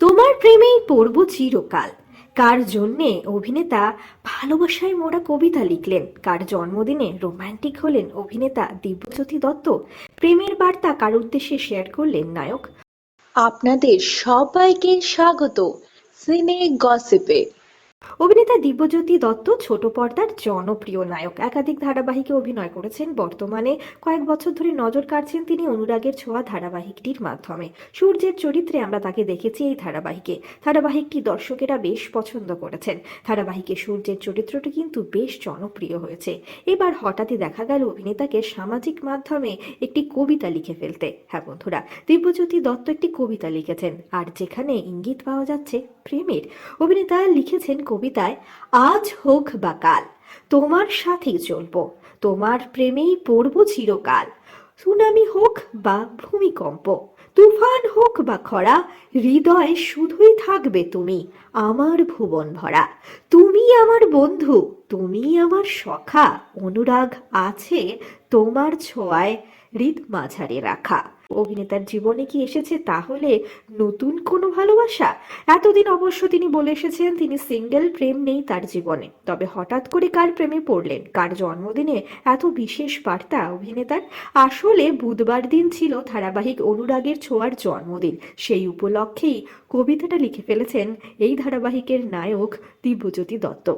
তোমার প্রেমেই পড়ব চিরকাল। কার জন্যে অভিনেতা ভালোবাসায় মোড়া কবিতা লিখলেন? কার জন্মদিনে রোমান্টিক হলেন অভিনেতা দিব্যজ্যোতি দত্ত? প্রেমের বার্তা কার উদ্দেশ্যে শেয়ার করলেন নায়ক? আপনাদের সবাইকে স্বাগত। সিনে গসিপে। অভিনেতা দিব্যজ্যোতি দত্ত ছোট পর্দার জনপ্রিয় নায়ক। একাধিক ধারাবাহিকে অভিনয় করেছেন। বর্তমানে কয়েক বছর ধরে নজর কাড়ছেন তিনি অনুরাগের ছোঁয়া ধারাবাহিকটির মাধ্যমে। সূর্যের চরিত্রে আমরা তাকে দেখেছি এই ধারাবাহিকে। ধারাবাহিকটি দর্শকেরা বেশ পছন্দ করেছেন। ধারাবাহিকে সূর্যের চরিত্রটি কিন্তু বেশ জনপ্রিয় হয়েছে। এবার হঠাৎই দেখা গেল অভিনেতাকে সামাজিক মাধ্যমে একটি কবিতা লিখে ফেলতে। হ্যাঁ বন্ধুরা, দিব্যজ্যোতি দত্ত একটি কবিতা লিখেছেন। আর যেখানে ইঙ্গিত পাওয়া যাচ্ছে প্রেমের। অভিনেতা লিখেছেন কবিতায় আজ হোক বা কাল, তোমার সাথেই চলব। তোমার প্রেমেই পড়ব চিরকাল। সুনামি হোক বা ভূমিকম্প, তুফান হোক বা খরা, হৃদয়ে শুধুই থাকবে তুমি, আমার ভুবন ভরা। তুমি আমার বন্ধু তুমি আমার সখা, অনুরাগ আছে তোমার ছোঁয়ায় হৃদ মাঝারে রাখা। অভিনেতার জীবনে কি এসেছে তাহলে নতুন কোনো ভালোবাসা? এতদিন অবশ্য তিনি বলে এসেছেন তিনি সিঙ্গেল, প্রেম নেই তার জীবনে। তবে হঠাৎ করে কার প্রেমে পড়লেন? কার জন্মদিনে এত বিশেষ বার্তা অভিনেতার? আসলে বুধবার দিন ছিল ধারাবাহিক অনুরাগের ছোঁয়ার জন্মদিন। সেই উপলক্ষেই কবিতাটা লিখে ফেলেছেন এই ধারাবাহিকের নায়ক দিব্যজ্যোতি দত্ত।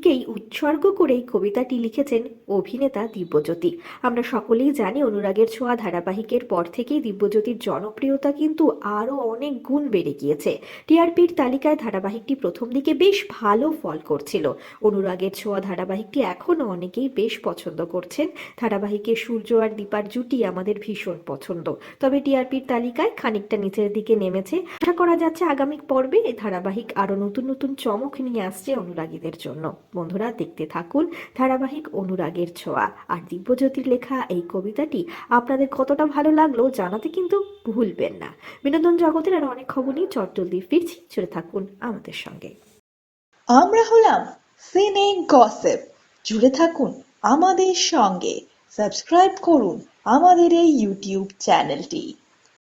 ধারাবাহিকটিকেই উৎসর্গ করেই কবিতাটি লিখেছেন অভিনেতা দিব্যজ্যোতি। আমরা সকলেই জানি অনুরাগের ছোঁয়া ধারাবাহিকের পর থেকেই দিব্যজ্যোতির জনপ্রিয়তা কিন্তু আরও অনেক গুণ বেড়ে গিয়েছে। টিআরপির তালিকায় ধারাবাহিকটি প্রথম দিকে বেশ ভালো ফল করছিল। অনুরাগের ছোঁয়া ধারাবাহিকটি এখনও অনেকেই বেশ পছন্দ করছেন। ধারাবাহিকের সূর্য আর দীপার জুটি আমাদের ভীষণ পছন্দ। তবে টিআরপির তালিকায় খানিকটা নিচের দিকে নেমেছে। আশা করা যাচ্ছে আগামী পর্বে এই ধারাবাহিক আরও নতুন নতুন চমক নিয়ে আসছে অনুরাগীদের জন্য। বন্ধুরা দেখতে থাকুন ধারাবাহিক অনুরাগের ছোঁয়া। আর দিব্যজ্যোতির লেখা এই কবিতাটি আপনাদের কতটা ভালো লাগল জানাতে কিন্তু ভুলবেন না। বিনোদন জগতের আর অনেক খবর নিয়ে চটজলদি ফিরছি। চলে থাকুন আমাদের সঙ্গে। আমরা হলাম সিনে গসিপ। জুড়ে থাকুন আমাদের সঙ্গে। সাবস্ক্রাইব করুন আমাদের এই ইউটিউব চ্যানেলটি।